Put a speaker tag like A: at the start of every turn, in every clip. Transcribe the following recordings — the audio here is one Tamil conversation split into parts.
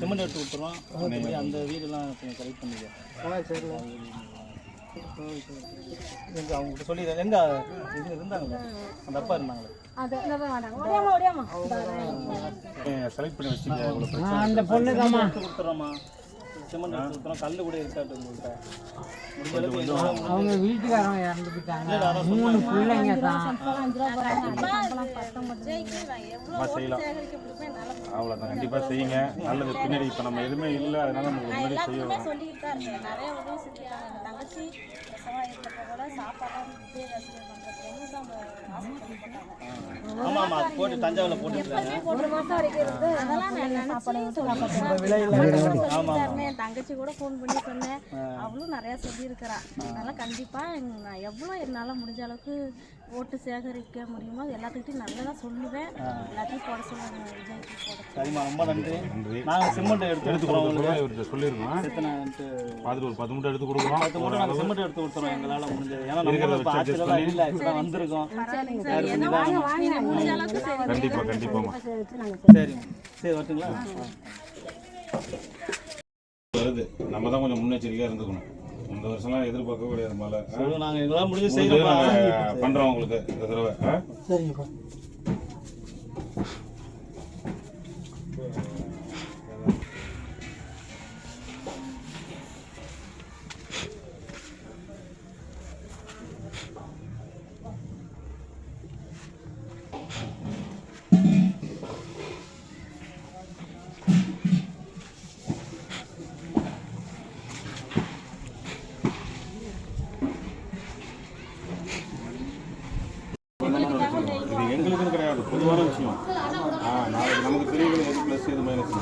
A: சிமெண்ட் எடுத்து கொடுத்துருவோம். மற்றபடி அந்த வீடெல்லாம் கொஞ்சம் கரெக்ட் பண்ணிக்க.
B: ஆ சரிண்ணா.
A: எங்க அவங்க சொல்லி எங்க? இது இருந்தாங்களே? அந்த அப்பா இருந்தாங்களே?
C: அது இந்த வேண்டாம் ஓடியாமா ஓடியாமா.
D: செலக்ட் பண்ணி இவ்வளோ
B: அந்த பொண்ணு
A: கொடுத்துறோம்மா சிமெண்ட் எடுத்து கொடுத்துறோம் கல் கூட இருக்காட்டு உங்கள்கிட்ட
B: அவங்க வீட்டுக்காரங்க இறந்து போயிட்டாங்க. மூணு பிள்ளைங்க தான்.
D: செய்யலாம். அவ்வளோதான் கண்டிப்பாக செய்யுங்க. நல்லது. பின்னாடி இப்போ நம்ம எதுவுமே இல்லை. அதனால நமக்கு முன்னாடி செய்ய வரும்
E: சொல்லிக்கிட்டு தான் இருக்கேன். நிறைய உதவி செஞ்சுருக்காங்க. எங்கள் தங்கச்சி பிரசவம் இருக்கப்போ கூட சாப்பாடுலாம் விஜய் ரசிகர் பண்ணுறதுக்கு தான் ஆசைப்பட்டாங்க
A: ஆமா போட்டு தஞ்சாவூர்ல போட்டுருக்காங்க
C: ஒரு மாசம் வரைக்கும் இருந்து
E: அதெல்லாம் நான் நினச்சி
A: ஆமா ஆமா.
E: என் தங்கச்சி கூட ஃபோன் பண்ணி சொன்னேன். அவளும் நிறைய சொல்லியிருக்கிறா. அதனால கண்டிப்பா எங்க- நான் எவ்வளோ என்னால் முடிஞ்ச அளவுக்கு ஓட்டு சேகரிக்க முடியுமோ அது எல்லாத்துக்கிட்டையும் நல்லதா சொல்லுவேன். எல்லாத்தையும் போட சொல்லுவாங்க விஜய்க்கு போட
A: சரிம்மா ரொம்ப நன்றி. சிமெண்ட் எடுத்து உங்களுக்கு
D: இவர்கிட்ட சொல்லியிருக்கோம்
A: எத்தனைன்ட்டு
D: பார்த்துட்டு ஒரு பத்து மூட்டை எடுத்து கொடுக்குறோம்.
A: பத்து மூட்டை நாங்கள் சிமெண்ட் எடுத்து கொடுத்துறோம் எங்களால் முடிஞ்சது. ஏன்னா நம்ம இப்போ இல்லை இப்போ வந்திருக்கோம்.
D: கண்டிப்பாக கண்டிப்பாம்மா.
A: சரிம்மா. சரி வரட்டுங்களா?
D: வருது. நம்ம தான் கொஞ்சம் முன்னெச்சரிக்கையாக இருந்துக்கணும். இந்த வருஷம்லாம் எதிர்பார்க்க முடியாது மழை
A: நாங்கள் எங்களால் முடிஞ்சு செய்யறோம்
D: பண்ணுறோம் உங்களுக்கு இந்த தடவை?
B: சரிங்கப்பா.
D: இது எங்களுக்குன்னு கிடையாது. பொதுவான விஷயம். ஆ நாளைக்கு நமக்கு தெரியல எது ப்ளஸ் எது மைனஸ்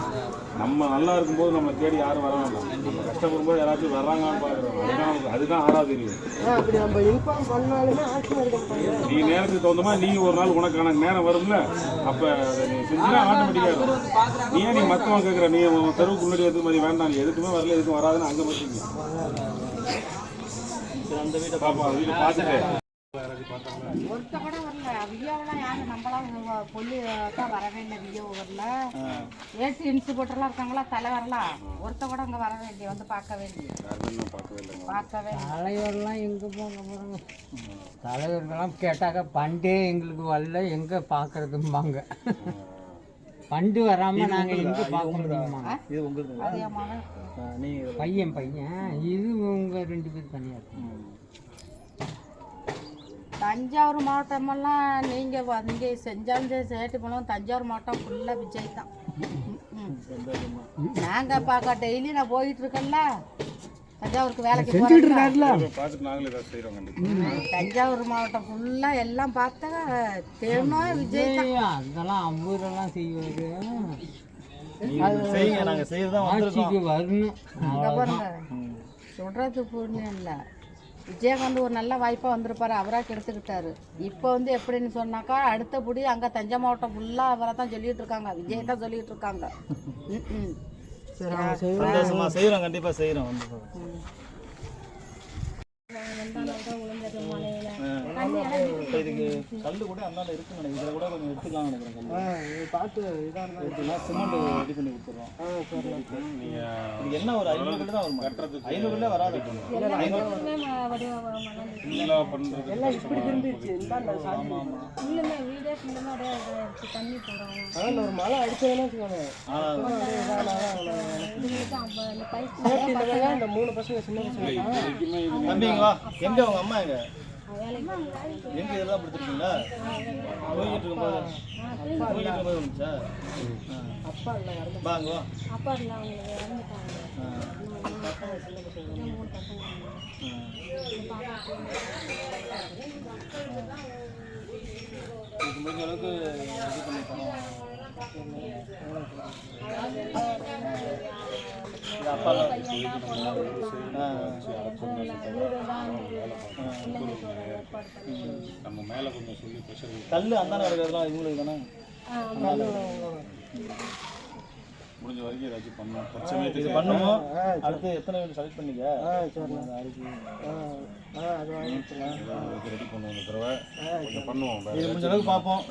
D: நம்ம நல்லா இருக்கும்போது நம்மளை தேடி யாரும் வர வேண்டாம். நம்ம கஷ்டப்படும்போது யாராச்சும் வர்றாங்கன்னு பார்க்குறோம் அதுதான் அதுதான் ஆறாவது தெரியும்
B: அப்படி நம்ம இன்ஃபார்ம் பண்ணாலுமே
D: நீ நேரத்துக்கு தகுந்த மாதிரி நீ ஒரு நாள் உனக்கான நேரம் வரும்ல? அப்போ அதை நீ செஞ்சுனா ஆட்டோமேட்டிக்காக இருக்கும். நீ ஏன் நீ மற்றவங்க கேட்குற நீ தெருவுக்கு முன்னாடி எதுக்கு மாதிரி வேண்டாம். நீ எதுக்குமே வரல எதுக்கும் வராதுன்னு அங்கே
A: சரி அந்த வீட்டை
D: பாப்பா வீட்டை பார்த்துட்டு.
F: ஒருத்த கூட வரல. வியோவெல்லாம் யாரு? நம்மளாம் பொல்லி தான் வரவே இல்லை. வியோ வரல. ஏசி இன்ஸ்டிபியூட்டர்லாம் இருக்காங்களா? தலைவரெல்லாம் ஒருத்த கூட அங்கே வர வேண்டிய வந்து பார்க்க வேண்டிய
D: யாருமே பார்க்கவே.
B: தலைவர்லாம் எங்கே போங்க போகிறாங்க தலைவர்கள்லாம் கேட்டாக்க பண்டே எங்களுக்கு வரல. எங்கே பார்க்கறதும்பாங்க. பண்டு வராமல் நாங்கள் எங்கே பார்க்க முடியுமா?
A: இது உங்களுக்கு
B: பையன் பையன். இது உங்கள் ரெண்டு பேர் தனியாக இருக்கும்
F: தஞ்சாவூர் மாவட்டமெல்லாம் நீங்கள் வந்து செஞ்சாலும் சரி சேட்டு போனாலும் தஞ்சாவூர் மாவட்டம் ஃபுல்லாக விஜய் தான். நாங்கள் பார்க்க டெய்லி நான் போயிட்டு இருக்கேன்ல. தஞ்சாவூருக்கு வேலைக்கு போகிறேன்
D: பார்த்துட்டு நாங்களே ஏதாவது செய்கிறோம் கண்டிப்பாக
F: தஞ்சாவூர் மாவட்டம் ஃபுல்லாக எல்லாம் பார்த்தா விஜய் தான்.
B: ஏய், அதெல்லாம் அவரெல்லாம் செய்வாரு.
A: செய்யுங்க நாங்கள்
B: ஆட்சிக்கு வரணும்.
F: சொல்கிறது புண்ணியம் இல்லை. விஜயகாந்த் ஒரு நல்ல வாய்ப்பாக வந்திருப்பாரு அவராக கெடுத்துக்கிட்டாரு. இப்போ வந்து எப்படின்னு சொன்னாக்கா அடுத்தபடி அங்கே தஞ்சை மாவட்டம் ஃபுல்லாக அவரை தான் சொல்லிட்டு இருக்காங்க. விஜய் தான் சொல்லிட்டு இருக்காங்க. ம், ம்.
A: சந்தோஷமா செய்கிறோம் கண்டிப்பாக செய்கிறோம் இப்போ இதுக்கு கல் கூட அந்தாண்ட இருக்குங்க நினைக்கிறேன். இதில் கூட கொஞ்சம் எடுத்துக்கலாம் நினைக்கிறேன்
B: பார்த்து இதாக
A: எடுத்துக்கலாம் சிமெண்ட் ரெடி பண்ணி கொடுத்துறோம். இது என்ன ஒரு ஐநூறு கல் தான் வரும்? ஐநூறு கல்லே வராது.
B: ஒரு மழை அடிச்சதுன்னு வச்சுக்கோங்க.
C: இந்த
B: மூணு பசங்க சின்ன பசங்க
A: தம்பிங்க வா எங்க உங்க அம்மா எங்க. எங்க இதெல்லாம் படுத்துருக்கீங்களா தூங்கிட்டு இருக்கும்போது தூங்கிட்டு இருக்கும்போது வந்துச்சா?
B: அப்பா இல்லை இறந்து
A: வாங்க. வா
C: அப்பா இல்லை அவங்களுக்கு இறந்துட்டாங்க.
A: முடிஞ்ச அளவுக்கு இது பண்ணி ஆ
D: நம்ம மேலே கொஞ்சம் சொல்லி ப்ரெஷர்
A: கல் இருக்கிறதுலாம் இவங்களுக்கு தானே?
D: முடிஞ்ச வரைக்கும் ஏதாச்சும் பண்ணோம்
A: இது
D: தற்சமயத்துக்கு
A: பண்ணுவோம். அடுத்து எத்தனை வீடு செலக்ட் பண்ணிக்க?
D: ரெடி பண்ணுவோம் இந்த தடவை. கொஞ்சம் பண்ணுவோம்.
A: இது முடிஞ்ச அளவுக்கு பார்ப்போம்.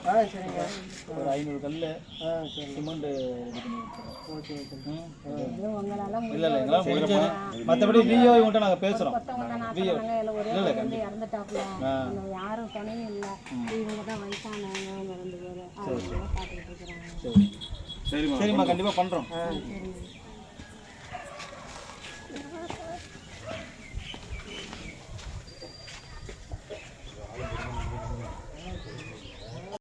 A: ஒரு ஐநூறு கல் சிமெண்ட் இல்லை இல்லை எங்களால் முடிஞ்சது மற்றபடி விஓ இவங்கள்ட்ட நாங்கள் பேசுகிறோம் விஓ
C: இறந்துட்டாப்புல. அந்த யாரும் துணையும் இல்லை. இவங்க தான் வயசானவங்க ரெண்டு பார்த்துக்கிட்டு இருக்கிறாங்க.
D: சரிம்மா.
A: கண்டிப்பாக பண்ணுறோம்